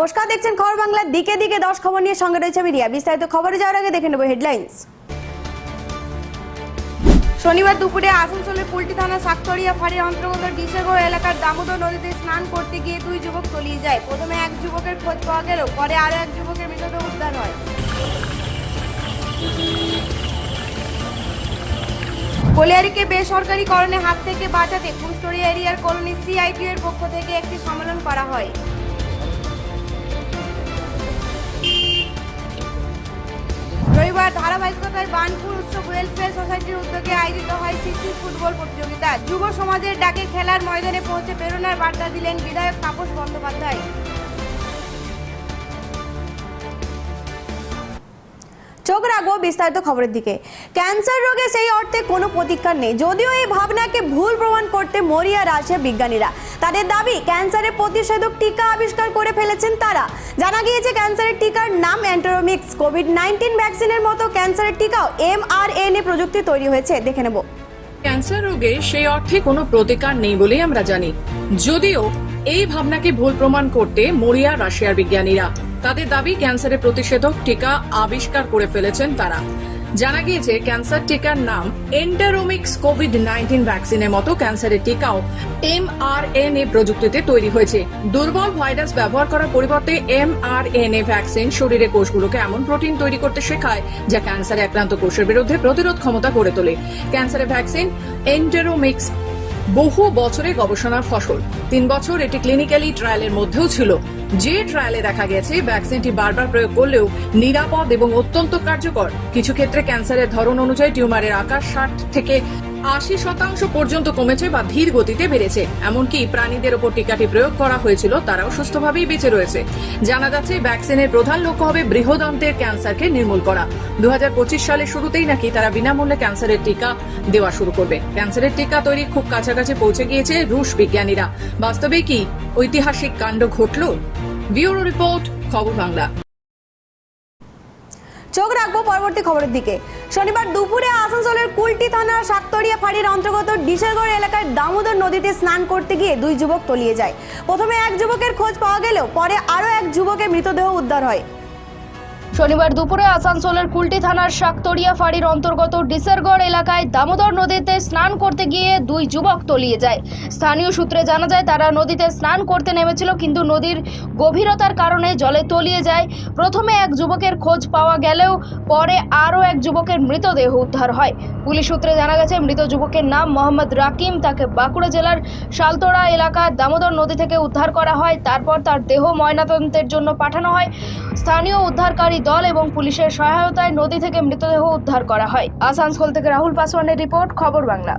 নমস্কার, দেখছেন খবর বাংলার দিকে দিকে। দশ খবর নিয়ে সঙ্গে রয়েছে আমি রিয়া। বিস্তারিত খবরে যাওয়ার আগে দেখে নেব হেডলাইন্স। শনিবার দুপুরে আসানসোলের পুলটি থানা সাকতরিয়া ফাঁড়ির অন্তর্গত ডিসেগড় এলাকার দামোদর নদীতে স্নান করতে গিয়ে দুই যুবক তলিয়ে যায়। প্রথমে এক যুবকের খোঁজ পাওয়া গেল, পরে আরও এক যুবকের মৃতদেহ উদ্ধার হয়। কলিয়ারিকে বেসরকারিকরণের হাত থেকে বাঁচাতে কুস্তরিয়া এরিয়ার কলোনি সিআইটি এর পক্ষ থেকে একটি সম্মেলন করা হয়। রবিবার ধারাবাহিকতায় বানপুর উৎসব ওয়েলফেয়ার সোসাইটির উদ্যোগে আয়োজিত হয় সিসি ফুটবল প্রতিযোগিতা যুব সমাজের ডাকে খেলার ময়দানে পৌঁছে প্রেরণার বার্তা দিলেন বিধায়ক তাপস বন্দ্যোপাধ্যায়। চোখ রাখব বিস্তারিত খবরের দিকে। ক্যান্সার রোগে সেই অর্থে কোনো প্রতিকার নেই। যদিও এই ভাবনাকে ভুল প্রমাণ করতে মরিয়া রাশিয়া বিজ্ঞানীরা। তাদের দাবি, ক্যান্সারের প্রতিষেধক টিকা আবিষ্কার করে ফেলেছেন তারা। জানা গিয়েছে, ক্যান্সারের টিকার নাম অ্যান্টোরোমিক্স, কোভিড নাইন্টিন ভ্যাকসিনের মতো ক্যান্সারের টিকাও এম আর এন এ প্রযুক্তি তৈরি হয়েছে। দেখে নেব। ক্যান্সার রোগে সেই অর্থে কোনো প্রতিকার নেই বলেই আমরা জানি। যদিও এই ভাবনাকে ভুল প্রমাণ করতে মরিয়া রাশিয়ার বিজ্ঞানীরা তাদের দাবি ক্যান্সারের প্রতিষেধক টিকা আবিষ্কার করে ফেলেছেন তারা। জানা গিয়েছে, ক্যান্সার টিকার নাম এন্টারোমিক্স কোভিড নাইন্টিন ভ্যাকসিনের মতো ক্যান্সারের টিকাও এম আর এন এ প্রযুক্তিতে তৈরি হয়েছে। দুর্বল ভাইরাস ব্যবহার করার পরিবর্তে M R N A vaccine শরীরের কোষগুলোকে এমন প্রোটিন তৈরি করতে শেখায়, যা ক্যান্সারে আক্রান্ত কোষের বিরুদ্ধে প্রতিরোধ ক্ষমতা গড়ে তোলে। ক্যান্সারের ভ্যাকসিন এন্টারোমিক্স বহু বছরে গবেষণার ফসল। তিন বছর এটি ক্লিনিক্যালি ট্রায়ালের মধ্যেও ছিল। যে ট্রায়ালে দেখা গেছে ভ্যাকসিনটি বারবার প্রয়োগ করলেও নিরাপদ এবং অত্যন্ত কার্যকর। কিছু ক্ষেত্রে ক্যান্সারের ধরন অনুযায়ী টিউমারের আকার ষাট থেকে আশি শতাংশ পর্যন্ত কমেছে বা ধীর গতিতে বেড়েছে। এমনকি প্রাণীদের ওপর টিকাটি প্রয়োগ করা হয়েছিল, তারাও সুস্থভাবেই বেঁচে রয়েছে। জানা যাচ্ছে, ভ্যাকসিনের প্রধান লক্ষ্য হবে বৃহদন্তের ক্যান্সারকে নির্মূল করা। দু হাজার পঁচিশ সালের শুরুতেই নাকি তারা বিনামূল্যে ক্যান্সারের টিকা দেওয়া শুরু করবে। ক্যান্সারের টিকা তৈরি খুব কাছাকাছি পৌঁছে গিয়েছে রুশ বিজ্ঞানীরা। বাস্তবে কি ঐতিহাসিক কাণ্ড ঘটল? ব্যুরো রিপোর্ট, খবর বাংলা। চোখ রাখব পরবর্তী খবরের দিকে। শনিবার দুপুরে আসানসোলের কুলটি থানার সাততরিয়া ফাঁড়ির অন্তর্গত ডিসেলগড় এলাকায় দামোদর নদীতে স্নান করতে গিয়ে দুই যুবক তলিয়ে যায়। প্রথমে এক যুবকের খোঁজ পাওয়া গেলেও পরে আরও এক যুবকের মৃতদেহ উদ্ধার হয়। শনিবার দুপুরে আসানসোলের কুলটি থানার শাকতরিয়া ফাঁড়ির অন্তর্গত ডিসারগড় এলাকায় দামোদর নদীতে স্নান করতে গিয়ে দুই যুবক তলিয়ে যায়। স্থানীয় সূত্রে জানা যায়, তারা নদীতে স্নান করতে নেমেছিল, কিন্তু নদীর গভীরতার কারণে জলে তলিয়ে যায়। প্রথমে এক যুবকের খোঁজ পাওয়া গেলেও পরে আরও এক যুবকের মৃতদেহ উদ্ধার হয়। পুলিশ সূত্রে জানা গেছে, মৃত যুবকের নাম মোহাম্মদ রাকিম। তাকে বাঁকুড়া জেলার শালতোড়া এলাকার দামোদর নদী থেকে উদ্ধার করা হয়। তারপর তার দেহ ময়নাতদন্তের জন্য পাঠানো হয়। স্থানীয় উদ্ধারকারী দল এবং পুলিশের সহায়তায় নদী থেকে মৃতদেহ উদ্ধার করা হয়। আসানসোল থেকে রাহুল পাসওয়ানের রিপোর্ট, খবর বাংলা।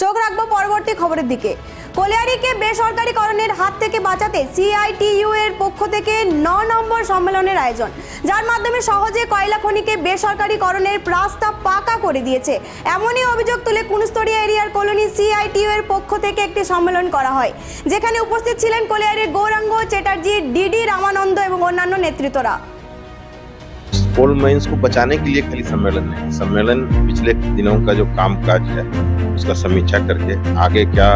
চোখ রাখব পরবর্তী খবরের দিকে। কলিয়ারিকে বেসরকারিকরণের হাত থেকে বাঁচাতে সিআইটিইউ এর পক্ষ থেকে ন নম্বর সম্মেলনের আয়োজন যার মাধ্যমে সহজে কয়লা খনিকে বেসরকারিকরণের প্রস্তাব পাকা করে দিয়েছে এমনই অভিযোগ তুলে কুনস্তরিয়া এরিয়ার কলোনি সিআইটিইউ এর পক্ষ থেকে একটি সম্মেলন করা হয় যেখানে উপস্থিত ছিলেন কলিয়ারির গৌরাঙ্গ চ্যাটার্জি ডিডি রামানন্দ এবং অন্যান্য নেতৃত্বরা कोल माइंस को बचाने के लिए खाली सम्मेलन नहीं सम्मेलन पिछले दिनों का जो काम काज है उसका समीक्षा करके आगे क्या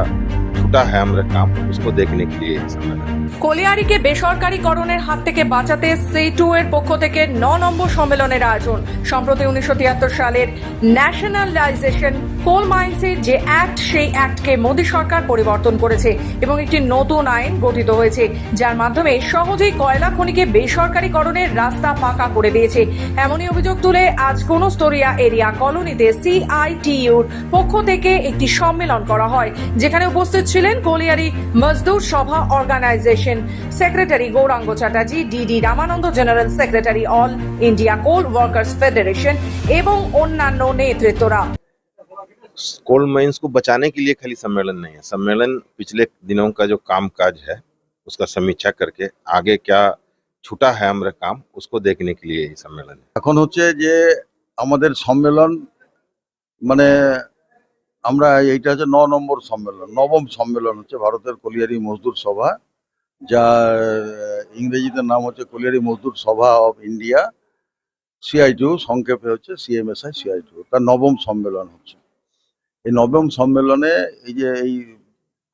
छूटा है हमारा काम उसको देखने के लिए ये सम्मेलन है। কলিয়ারিকে বেসরকারীকরণের হাত থেকে বাঁচাতে সেটু এর পক্ষ থেকে ন নম্বর সম্মেলনের আয়োজন সম্প্রতি উনিশশো তিয়াত্তর সালের ন্যাশনালাইজেশন কোল মাইন্সের যে অ্যাক্ট সেই অ্যাক্টকে মোদী সরকার পরিবর্তন করেছে এবং একটি নতুন আইন গঠিত হয়েছে যার মাধ্যমে সহজেই কয়লা খনিকে বেসরকারীকরণের রাস্তা পাকা করে দিয়েছে এমনই অভিযোগ তুলে আজ কোনস্তরিয়া এরিয়া কলোনিতে সিআইটিইউর পক্ষ থেকে একটি সম্মেলন করা হয় যেখানে উপস্থিত ছিলেন colliery Mazdoor Sabha organisation secretary Gouranga Chatterjee DD Ramananda general secretary all India coal workers federation এবং অন্যান্য নেতৃত্বরা कोल माइंस को बचाने के लिए खाली सम्मेलन नहीं है सम्मेलन पिछले दिनों का जो काम काज है उसका समीक्षा करके आगे क्या छूटा है हमारा काम उसको देखने के लिए ये सम्मेलन है এখন হচ্ছে যে আমাদের সম্মেলন মানে আমরা এইটা হচ্ছে ন নম্বর সম্মেলন, নবম সম্মেলন হচ্ছে ভারতের কলিয়ারি মজদুর সভা যার ইংরেজিতে নাম হচ্ছে কলিয়ারি মজদুর সভা অফ ইন্ডিয়া সিআইটিউ সংক্ষেপে হচ্ছে সিএমএসআই সিআইটিউ তার নবম সম্মেলন হচ্ছে। এই নবম সম্মেলনে এই যে এই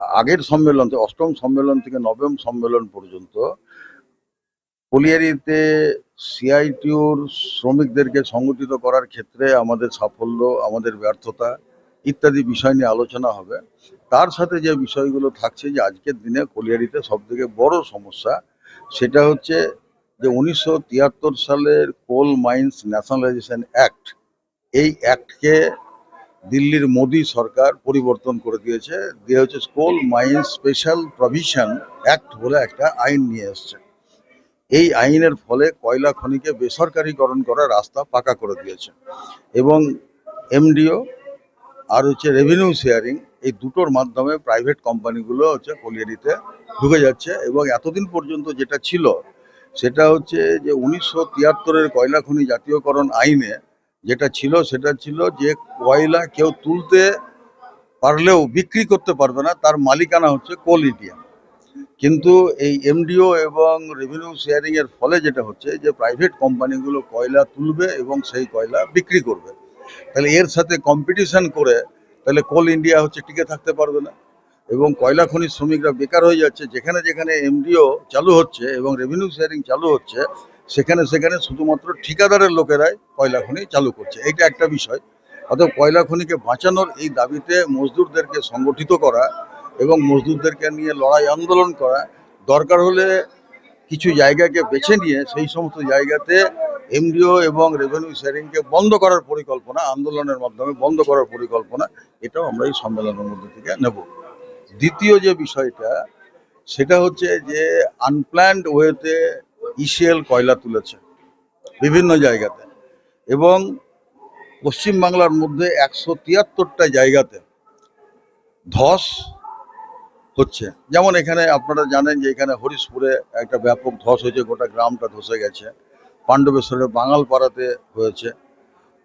আগের সম্মেলন অষ্টম সম্মেলন থেকে নবম সম্মেলন পর্যন্ত কলিয়ারিতে সিআইটিউর শ্রমিকদেরকে সংগঠিত করার ক্ষেত্রে আমাদের সাফল্য, আমাদের ব্যর্থতা ইত্যাদি বিষয় নিয়ে আলোচনা হবে। তার সাথে যে বিষয়গুলো থাকছে যে আজকের দিনে কলিয়ারিতে সব থেকে বড় সমস্যা, সেটা হচ্ছে যে উনিশশো তিয়াত্তর সালের কোল মাইন্স ন্যাশনালাইজেশন অ্যাক্ট, এই অ্যাক্টকে দিল্লির মোদী সরকার পরিবর্তন করে দিয়েছে। দিয়ে হচ্ছে coal mines special provision act বলে একটা আইন নিয়ে এসছে। এই আইনের ফলে কয়লা খনিকে বেসরকারীকরণ করার রাস্তা পাকা করে দিয়েছে। এবং এমডিও আর হচ্ছে রেভিনিউ শেয়ারিং এই দুটোর মাধ্যমে প্রাইভেট কোম্পানিগুলো হচ্ছে কলিয়ারিতে ঢুকে যাচ্ছে এবং এতদিন পর্যন্ত যেটা ছিল, সেটা হচ্ছে যে উনিশশো তিয়াত্তরের কয়লা খনি জাতীয়করণ আইনে যেটা ছিল, সেটা ছিল যে কয়লা কেউ তুলতে পারলেও বিক্রি করতে পারবে না, তার মালিকানা হচ্ছে কোল ইন্ডিয়া কিন্তু এই এমডিও এবং রেভিনিউ শেয়ারিং এর ফলে যেটা হচ্ছে যে প্রাইভেট কোম্পানিগুলো কয়লা তুলবে এবং সেই কয়লা বিক্রি করবে। তাহলে এর সাথে কম্পিটিশন করে তাহলে কোল ইন্ডিয়া হচ্ছে টিকে থাকতে পারবে না। এবং কয়লা খনির শ্রমিকরা বেকার হয়ে যাচ্ছে, যেখানে যেখানে এমডিও চালু হচ্ছে এবং রেভিনিউ শেয়ারিং চালু হচ্ছে, সেখানে সেখানে শুধুমাত্র ঠিকাদারের লোকেরাই কয়লা খনি চালু করছে। এইটা একটা বিষয়। অতএব কয়লা খনিকে বাঁচানোর এই দাবিতে মজদুরদেরকে সংগঠিত করা এবং মজদুরদেরকে নিয়ে লড়াই আন্দোলন করা দরকার হলে কিছু জায়গাকে বেছে নিয়ে সেই সমস্ত জায়গাতে এমডিও এবং রেভিনিউ শেয়ারিংকে বন্ধ করার পরিকল্পনা, আন্দোলনের মাধ্যমে বন্ধ করার পরিকল্পনা, এটাও আমরা এই সম্মেলনের মধ্যে থেকে নেব। দ্বিতীয় যে বিষয়টা, সেটা হচ্ছে যে আনপ্ল্যান্ড ওয়েতে ইসিএল কয়লা তুলেছে, বিভিন্ন জায়গাতে এবং পশ্চিমবাংলার মধ্যে একশো তিয়াত্তরটা জায়গাতে ধস হচ্ছে। যেমন এখানে আপনারা জানেন যে এখানে হরিশপুরে একটা ব্যাপক ধস হয়েছে, গোটা গ্রামটা ধসে গেছে। পাণ্ডবেশ্বরে বাঙালপাড়াতে হয়েছে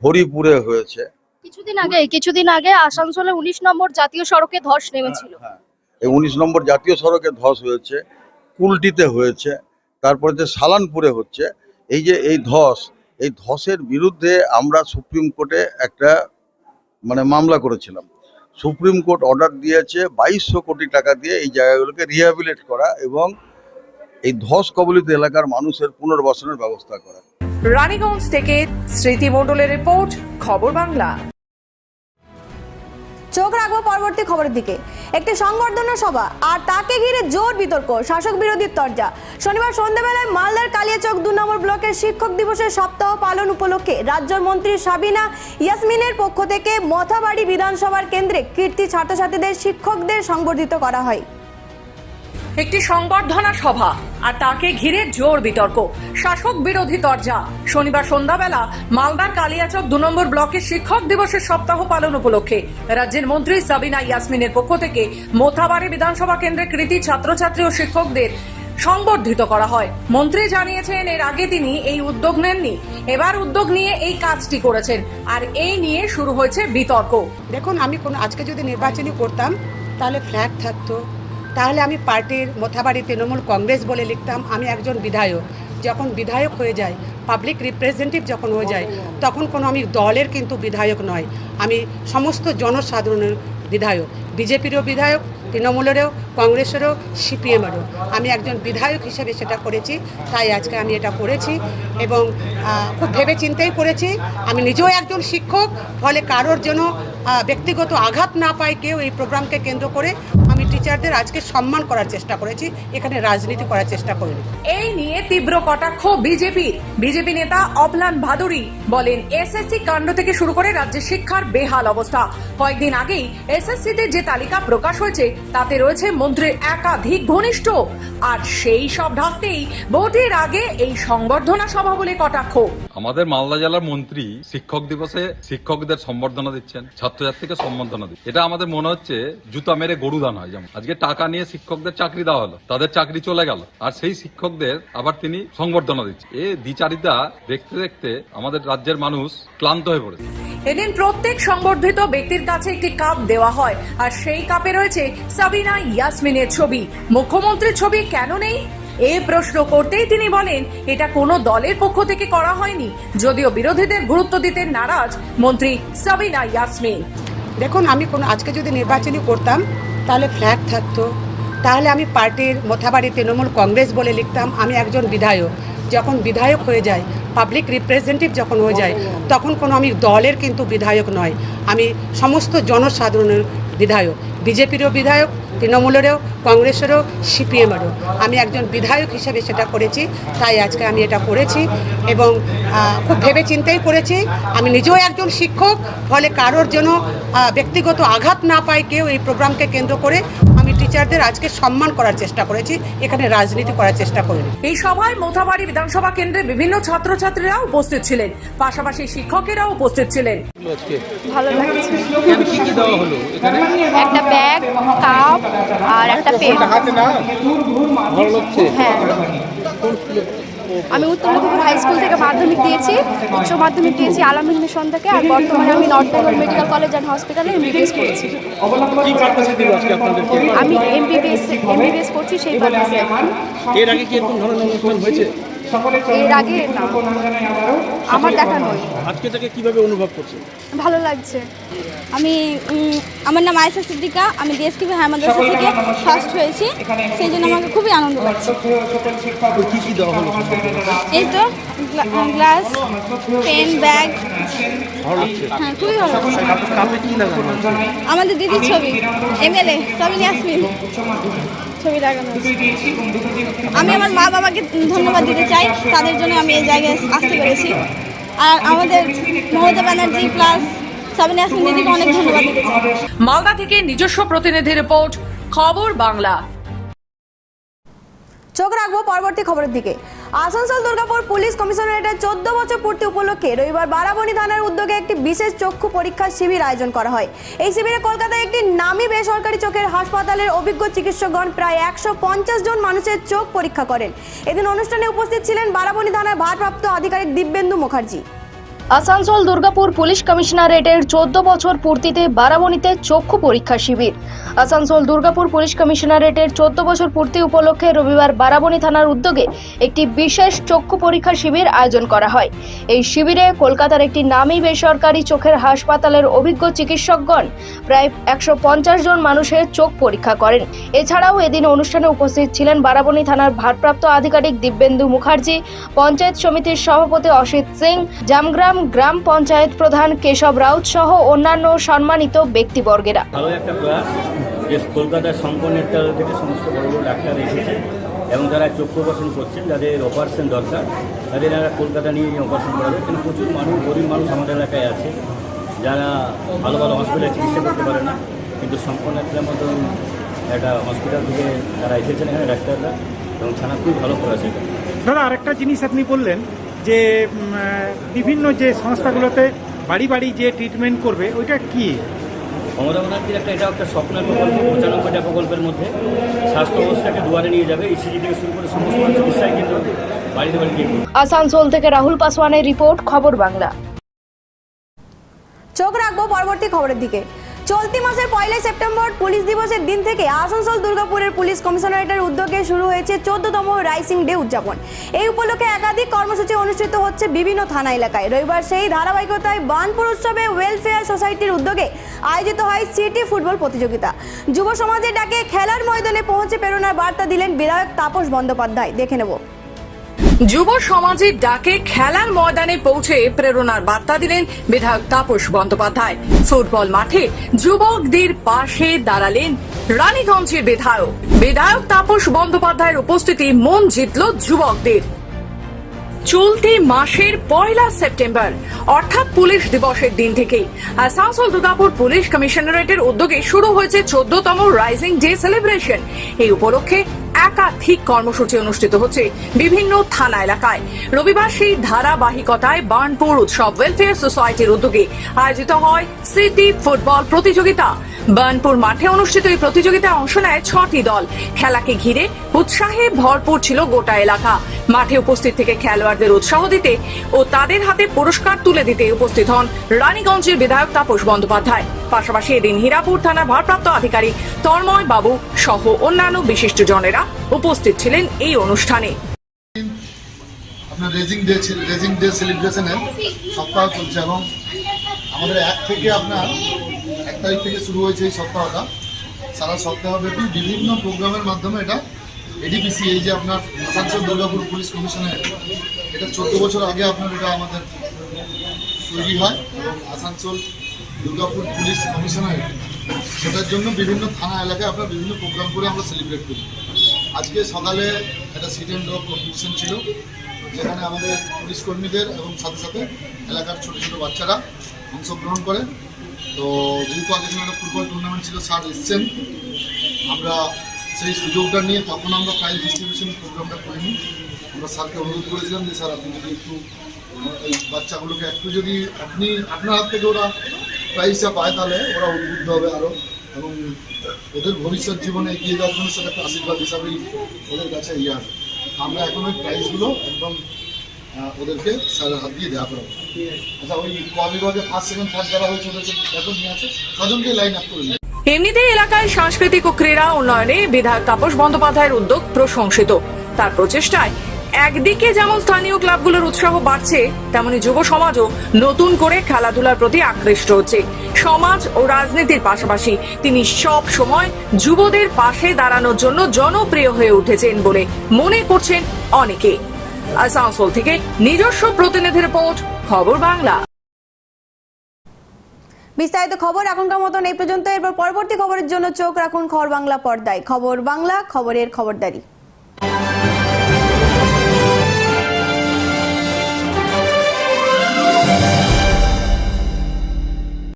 হরিপুরে হয়েছে। কিছুদিন আগে কিছুদিন আগে আসানসোলে উনিশ নম্বর জাতীয় সড়কে ধস নেমেছিল। হ্যাঁ এই উনিশ নম্বর জাতীয় সড়কে ধস হয়েছে কুলটিতে হয়েছে তারপরে যে সালানপুরে হচ্ছে এই যে এই ধস এই ধসের বিরুদ্ধে আমরা সুপ্রিম কোর্টে একটা মানে মামলা করেছিলাম। সুপ্রিম কোর্ট অর্ডার দিয়েছে বাইশশো কোটি টাকা দিয়ে এই জায়গাগুলোকে রিহ্যাবিলিট করা এবং এই ধস কবলিত এলাকার মানুষের পুনর্বাসনের ব্যবস্থা করা। রানীগঞ্জ থেকে স্মৃতি মণ্ডলের রিপোর্ট খবর বাংলা। চোখ রাখব পরবর্তী খবরের দিকে। একটি সংবর্ধনা সভা আর তাকে ঘিরে জোর বিতর্ক শাসক বিরোধীর তরজা। শনিবার সন্ধ্যাবেলায় মালদার কালিয়াচক দু নম্বর ব্লকের শিক্ষক দিবসের সপ্তাহ পালন উপলক্ষে রাজ্যের মন্ত্রী সাবিনা ইয়াসমিনের পক্ষ থেকে মথাবাড়ি বিধানসভার কেন্দ্রে কীর্তি ছাত্রছাত্রীদের শিক্ষকদের সংবর্ধিত করা হয়। একটি সংবর্ধনা সভা, আর তাকে ঘিরে জোর বিতর্ক। শাসক বিরোধী তরজা শনিবার সন্ধ্যাবেলা মালদার কালিয়াচক দু নম্বর ব্লকের শিক্ষক দিবসের সপ্তাহ পালন উপলক্ষে রাজ্যের মন্ত্রী সাবিনা ইয়াসমিনের পক্ষ থেকে মোথাবাড়ি বিধানসভা কেন্দ্রে কৃতি ছাত্রছাত্রী ও শিক্ষকদের সংবর্ধিত করা হয়। মন্ত্রী জানিয়েছেন, এর আগে তিনি এই উদ্যোগ নেননি। এবার উদ্যোগ নিয়ে এই কাজটি করেছেন। আর এই নিয়ে শুরু হয়েছে বিতর্ক। দেখুন, আমি কোন, আজকে যদি নির্বাচনী করতাম, তাহলে ফ্ল্যাগ থাকতো তাহলে আমি পার্টির মোথাবাড়ি তৃণমূল কংগ্রেস বলে লিখতাম, আমি একজন বিধায়ক। যখন বিধায়ক হয়ে যায় পাবলিক রিপ্রেজেন্টেটিভ যখন হয়ে যায়, তখন কোনো আমি দলের কিন্তু বিধায়ক নয়, আমি সমস্ত জনসাধারণের বিধায়ক। বিজেপিরও বিধায়ক, তৃণমূলেরও, কংগ্রেসেরও, সিপিএমেরও। আমি একজন বিধায়ক হিসেবে সেটা করেছি, তাই আজকে আমি এটা করেছি এবং খুব ভেবে চিন্তেই করেছি। আমি নিজেও একজন শিক্ষক, ফলে কারোর যেন ব্যক্তিগত আঘাত না পায় কেউ এই প্রোগ্রামকে কেন্দ্র করে টিচারদের আজকে সম্মান করার চেষ্টা করেছি, এখানে রাজনীতি করার চেষ্টা করিনি। এই নিয়ে তীব্র কটাক্ষ বিজেপি। বিজেপি নেতা অবলান ভাদুরী বলেন, এসএসসি কাণ্ড থেকে শুরু করে রাজ্যের শিক্ষার বেহাল অবস্থা। কয়েকদিন আগেই এসএসসি তে যে তালিকা প্রকাশ হয়েছে, তাতে রয়েছে মন্ত্রীর একাধিক ঘনিষ্ঠ। আর সেই সব ঢাকতেই ভোটের আগে এই সংবর্ধনা সভা বলে কটাক্ষ। আমাদের মালদা জেলার মন্ত্রী শিক্ষক দিবসে শিক্ষকদের সম্বর্ধনা দিচ্ছেন, ছাত্রছাত্রীকে সম্বর্ধনা দিচ্ছেন। এটা আমাদের মনে হচ্ছে জুতা মেরে গরু দান হয় যেমন। আজকে টাকা নিয়ে শিক্ষকদের চাকরি দেওয়া হলো, তাদের চাকরি চলে গেল, আর সেই শিক্ষকদের আবার তিনি সংবর্ধনা দিচ্ছেন। এ দ্বিচারিতা দেখতে দেখতে আমাদের রাজ্যের মানুষ ক্লান্ত হয়ে পড়েছে। এদিন প্রত্যেক সংবর্ধিত ব্যক্তির কাছে একটি কাপ দেওয়া হয়, আর সেই কাপে রয়েছে সাবিনা ইয়াসমিনের ছবি। মুখ্যমন্ত্রীর ছবি কেন নেই? এ প্রশ্ন করতেই তিনি বলেন, এটা কোনো দলের পক্ষ থেকে করা হয়নি। যদিও বিরোধীদের গুরুত্ব দিতে নারাজ মন্ত্রী সাবিনা ইয়াসমিন। দেখুন, আমি কোন, আজকে যদি নির্বাচনী করতাম, তাহলে ফ্ল্যাগ থাকতো। তাহলে আমি পার্টির মোথাবাড়ি তৃণমূল কংগ্রেস বলে লিখতাম, আমি একজন বিধায়ক। যখন বিধায়ক হয়ে যায় পাবলিক রিপ্রেজেন্টেটিভ যখন হয়ে যায়, তখন কোনো আমি দলের কিন্তু বিধায়ক নয়। আমি সমস্ত জনসাধারণের বিধায়ক। বিজেপিরও বিধায়ক, তৃণমূলেরও, কংগ্রেসেরও, সিপিএমেরও। আমি একজন বিধায়ক হিসেবে সেটা করেছি, তাই আজকে আমি এটা করেছি এবং খুব ভেবে চিন্তেই করেছি। আমি নিজেও একজন শিক্ষক, ফলে কারোর যেন ব্যক্তিগত আঘাত না পায় কেউ এই প্রোগ্রামকে কেন্দ্র করে। টিচারদের আজকে সম্মান করার চেষ্টা করেছি এখানে রাজনীতি করার চেষ্টা করিনি। এই সভায় মোথাবাড়ি বিধানসভা কেন্দ্রে বিভিন্ন ছাত্রছাত্রীরা উপস্থিত ছিলেন পাশাপাশি শিক্ষকেরাও উপস্থিত ছিলেন। ভালো লাগছে। একটা ব্যাগ কাপ আর একটা পেন। হ্যাঁ। আমি উত্তর মেদিনীপুর হাই স্কুল থেকে মাধ্যমিক দিয়েছি উচ্চ মাধ্যমিক দিয়েছি আলামিন মিশন থেকে আর বর্তমানে আমি north Bengal medical college and হসপিটালে এমবিবিএস করছি। আমি এমবিবিএস এমবিবিএস করছি সেই পারপাসে এর আগে কি এরকম ধরনের অনুষ্ঠান হয়েছে? এর আগে না। আমার দেখা নয়। আজকে থেকে কীভাবে অনুভব করছেন? ভালো লাগছে। আমি আমার নাম আয়সা সিদ্দিকা। আমি ডিএসকিবি হাই মাদ্রাসা থেকে ফার্স্ট হয়েছি। সেই জন্য আমাকে খুবই আনন্দ লাগছে। কি কি দেওয়া হলো। এই তো গ্লাস পেন ব্যাগ হ্যাঁ খুবই ভালো? আমাদের দিদির ছবি। এমএলএ সাবিন ইয়াসমিন। ছবি লাগানো আমি আমার মা বাবাকে ধন্যবাদ দিতে চাই তাদের জন্য আমি এই জায়গায় আসতে পেরেছি। আর আমাদের মমতা ব্যানার্জি প্লাস সাবিন ইয়াসমিন দিদিকে অনেক ধন্যবাদ দিতে চাই। মালদা থেকে নিজস্ব প্রতিনিধি রিপোর্ট খবর বাংলা। চোখ রাখব পরবর্তী খবরের দিকে। আসানসোল দুর্গাপুর পুলিশ কমিশনারেটের চোদ্দ বছর পূর্তি উপলক্ষে রবিবার বারাবণী থানার উদ্যোগে একটি বিশেষ চক্ষু পরীক্ষার শিবির আয়োজন করা হয়। এই শিবিরে কলকাতায় একটি নামী বেসরকারি চোখের হাসপাতালের অভিজ্ঞ চিকিৎসকগণ প্রায় একশো পঞ্চাশ জন মানুষের চোখ পরীক্ষা করেন। এদিন অনুষ্ঠানে উপস্থিত ছিলেন বারাবণী থানার ভারপ্রাপ্ত আধিকারিক দিব্যেন্দু মুখার্জি। আসানসোল দুর্গাপুর পুলিশ কমিশনারেটের চোদ্দ বছর পূর্তিতে বারাবণীতে চক্ষু পরীক্ষা শিবির। আসানসোল দুর্গাপুর পুলিশ কমিশনারেটের চোদ্দ বছর পূর্তি উপলক্ষে রবিবার বারাবণী থানার উদ্যোগে একটি বিশেষ চক্ষু পরীক্ষা শিবির আয়োজন করা হয়। এই শিবিরে কলকাতার একটি নামী বেসরকারি চোখের হাসপাতালের অভিজ্ঞ চিকিৎসকগণ প্রায় একশো পঞ্চাশ জন মানুষের চোখ পরীক্ষা করেন। এছাড়াও এদিন অনুষ্ঠানে উপস্থিত ছিলেন বারাবণী থানার ভারপ্রাপ্ত আধিকারিক দিব্যেন্দু মুখার্জি, পঞ্চায়েত সমিতির সভাপতি অসিত সিং, জামগ্রাম গ্রাম পঞ্চায়েত প্রধান কেশব রাউত সহ অন্যান্য সম্মানিত ব্যক্তিবর্গেরা। ভালো একটা প্রয়াস যে কলকাতার নেত্রালয় থেকে সমস্ত বড় বড় ডাক্তার এসেছে এবং যারা চক্ষু অপারেশন করছেন যাদের অপারেশন দরকার। তাদের এরা কলকাতা নিয়ে অপারেশন করাবে কিন্তু প্রচুর মানুষ গরিব মানুষ আমাদের এলাকায় আছে যারা ভালো ভালো হসপিটালে চিকিৎসা করতে পারে না। কিন্তু শঙ্কর নেত্রার মতন একটা হসপিটাল থেকে তারা এসেছেন এখানে ডাক্তাররা এবং থানা খুবই ভালো এটা দাদা আরেকটা জিনিস আপনি বললেন যে বিভিন্ন যে সংস্থাগুলোতে বাড়ি বাড়ি যে ট্রিটমেন্ট করবে ওইটা কি? মমতা ব্যানার্জির একটা এটা একটা স্বপ্নের প্রকল্প পঁচানব্বইটা প্রকল্পের মধ্যে। স্বাস্থ্য ব্যবস্থাকে দুয়ারে নিয়ে যাবে ইসিজি থেকে শুরু করে সমস্ত চিকিৎসায় কিন্তু বাড়িতে বাড়ি আসানসোল থেকে রাহুল পাসওয়ানের রিপোর্ট খবর বাংলা। চোখ রাখব পরবর্তী খবরের দিকে। চলতি মাসের পয়লা সেপ্টেম্বর পুলিশ দিবসের দিন থেকে আসানসোল দুর্গাপুরের পুলিশ কমিশনারেটের উদ্যোগে শুরু হয়েছে চোদ্দতম রাইসিং ডে উদযাপন। এই উপলক্ষে একাধিক কর্মসূচি অনুষ্ঠিত হচ্ছে বিভিন্ন থানা এলাকায়। রবিবার সেই ধারাবাহিকতায় বানপুর উৎসবে ওয়েলফেয়ার সোসাইটির উদ্যোগে আয়োজিত হয় সিটি ফুটবল প্রতিযোগিতা। যুব সমাজের ডাকে খেলার ময়দানে পৌঁছে প্রেরণার বার্তা দিলেন বিধায়ক তাপস বন্দ্যোপাধ্যায়। দেখে নেব। যুব সমাজের ডাকে খেলার ময়দানে পৌঁছে প্রেরণার বার্তা দিলেন বিধায়ক তাপস বন্দ্যোপাধ্যায়। ফুটবল মাঠে যুবকদের পাশে দাঁড়ালেন রানীগঞ্জের বিধায়ক। বিধায়ক তাপস বন্দ্যোপাধ্যায়ের উপস্থিতি মন জিতল যুবকদের। চলতি মাসের পয়লা সেপ্টেম্বর, অর্থাৎ পুলিশ দিবসের দিন থেকে আসানসোল দুর্গাপুর পুলিশ কমিশনারেটের উদ্যোগে শুরু হয়েছে চোদ্দতম রাইজিং ডে সেলিব্রেশন। এই উপলক্ষে একাধিক কর্মসূচি অনুষ্ঠিত হচ্ছে বিভিন্ন থানা এলাকায়। রবিবার সেই ধারাবাহিকতায় বার্নপুর উৎসব ওয়েলফেয়ার সোসাইটির উদ্যোগে আয়োজিত হয় সিটি ফুটবল প্রতিযোগিতা। বার্নপুর মাঠে অনুষ্ঠিত এই প্রতিযোগিতায় অংশ নেয় ছটি দল। খেলাকে ঘিরে উৎসাহে ভরপুর ছিল গোটা এলাকা। মাঠে উপস্থিত থেকে খেলোয়াড়দের উৎসাহ দিতে ও তাদের হাতে পুরস্কার তুলে দিতে উপস্থিত হন রানীগঞ্জের বিধায়ক তাপস বন্দ্যোপাধ্যায়। পাশাপাশি এদিন হীরাপুর থানার ভারপ্রাপ্ত আধিকারিক তন্ময় বাবু সহ অন্যান্য বিশিষ্টজনেরা উপস্থিত ছিলেন এই অনুষ্ঠানে। আপনার রেজিং ডে রেজিং ডে সপ্তাহ এবং আমাদের এক থেকে আপনার এক তারিখ থেকে শুরু হয়েছে এই সপ্তাহটা। সারা সপ্তাহব্যাপী বিভিন্ন প্রোগ্রামের মাধ্যমে এটা এডিপিসি এই যে আপনার আসানসোল দুর্গাপুর পুলিশ কমিশনের, এটা চোদ্দ বছর আগে আপনার এটা আমাদের তৈরি হয় এবং আসানসোল দুর্গাপুর পুলিশ কমিশনার, সেটার জন্য বিভিন্ন থানা এলাকায় আমরা বিভিন্ন প্রোগ্রাম করে আমরা সেলিব্রেট করি। আজকে সকালে একটা অ্যান্ড ড্রপ কম্পিটিশন ছিল, যেখানে আমাদের পুলিশ কর্মীদের এবং সাথে সাথে এলাকার ছোটো ছোটো বাচ্চারা অংশগ্রহণ করে। তো যেহেতু আগের দিন একটা ফুটবল টুর্নামেন্ট ছিল, স্যার এসছেন। আমরা সেই সুযোগটা নিয়ে তখন আমরা প্রাইজ ডিস্ট্রিবিউশন প্রোগ্রামটা করিনি। আমরা স্যারকে অনুরোধ করেছিলাম যে, স্যার, আপনি যদি একটু, এই বাচ্চাগুলোকে একটু যদি আপনি, আপনার হাত থেকে ওরা প্রাইজটা পায় তাহলে ওরা উদ্বুদ্ধ হবে আরও এবং ওদের ভবিষ্যৎ জীবনে এগিয়ে যাওয়ার জন্য সেটা একটা আশীর্বাদ হিসাবেই ওদের কাছে ইয়ে হবে আমরা এখন ওই প্রাইজগুলো একদম ওদেরকে স্যারের হাত দিয়ে দেওয়া করাবো। আচ্ছা ওই ক ফার্স্ট সেকেন্ড থার্ড যারা হয়েছে ওদেরকে এখন নিয়ে আছে ছজনকে লাইন আপ করে দিই এমনিতেই এলাকায় সাংস্কৃতিক ও ক্রীড়া উন্নয়নে বিধায়ক তাপস বন্দ্যোপাধ্যায়ের উদ্যোগ প্রশংসিত। তার প্রচেষ্টায় একদিকে যেমন স্থানীয় ক্লাবগুলোর উৎসাহ বাড়ছে, তেমনি যুব সমাজও নতুন করে খেলাধুলার প্রতি আকৃষ্ট হচ্ছে। সমাজ ও রাজনীতির পাশাপাশি তিনি সব সময় যুবদের পাশে দাঁড়ানোর জন্য জনপ্রিয় হয়ে উঠেছেন বলে মনে করছেন অনেকে। আসানসোল থেকে নিজস্ব প্রতিনিধি রিপোর্ট, খবর বাংলা। বিস্তারিত খবর এখনকার মতন এই পর্যন্ত। এরপর পরবর্তী খবরের জন্য চোখ রাখুন খবর বাংলা পর্দায়। খবর বাংলা, খবরের খবরদারি।